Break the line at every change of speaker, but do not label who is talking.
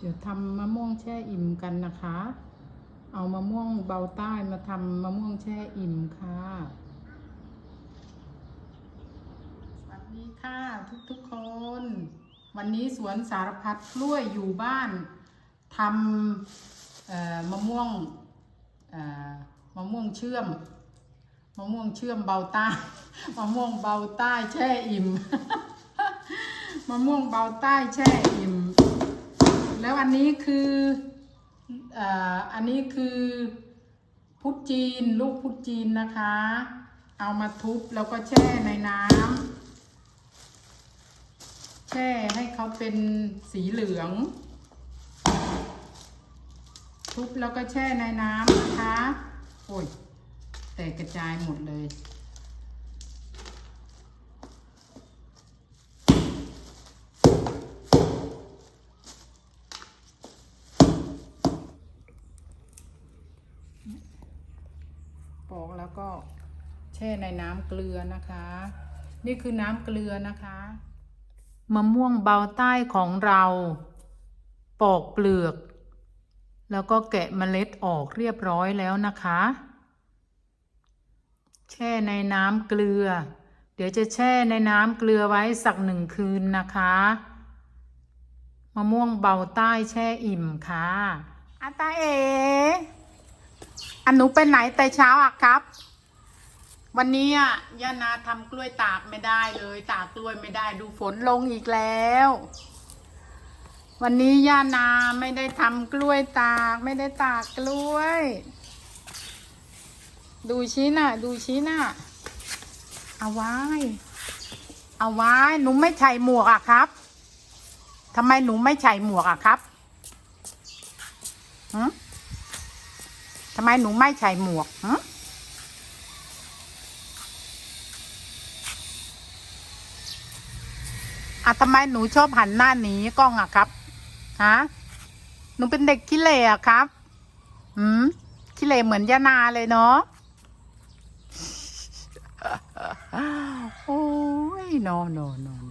เดี๋ยวทำมะม่วงแช่อิ่มกันนะคะ เอามะม่วงเบาใต้มาทำมะม่วงแช่อิ่มค่ะ สวัสดีค่ะทุกๆคน วันนี้สวนสารพัดกล้วยอยู่บ้านทำเอ่อมะม่วงเอ่อมะม่วงเชื่อมมะม่วงเชื่อมเบาใต้มะม่วงเบาใต้แช่อิ่มมะม่วงเบาใต้แช่อิ่ม แล้วอันนี้คืออ่ออันนี้คือพุทจีนลูกพุทจีนนะคะ เอามาทุบแล้วก็แช่ในน้ำแช่ให้เขาเป็นสีเหลือง ทุบแล้วก็แช่ในน้ำนะคะ โอ้ย แตกกระจายหมดเลย ปอกแล้วก็แช่ในน้ำเกลือนะคะ นี่คือน้ำเกลือนะคะมะม่วงเบาใต้ของเราปอกเปลือก แล้วก็แกะเมล็ดออกเรียบร้อยแล้วนะคะ แช่ในน้ำเกลือ เดี๋ยวจะแช่ในน้ำเกลือไว้สักหนึ่งคืนนะคะมะม่วงเบาใต้แช่อิ่มค่ะอาตาเอ อันหนูไปไหนแต่เช้าอะครับ วันนี้อะย่านาทำกล้วยตากไม่ได้เลย ตากกล้วยไม่ได้ดูฝนลงอีกแล้ว วันนี้ย่านาไม่ได้ทำกล้วยตาก ไม่ได้ตากกล้วย ดูชี้น่ะ ดูชี้น่ะ เอาไว้ เอาไว้ หนูไม่ใส่หมวกอะครับทำไมหนูไม่ใส่หมวกอะครับหืมำไมหนูไม่ใส่หมวกฮะอะทำไมหนูชอบหันหน้าหนีกล้องอะครับ ฮะ หนูเป็นเด็กขี้เหร่อะครับหืมขี้เหร่เหมือนยานาเลยเนาะ โอ้ยนอนนอน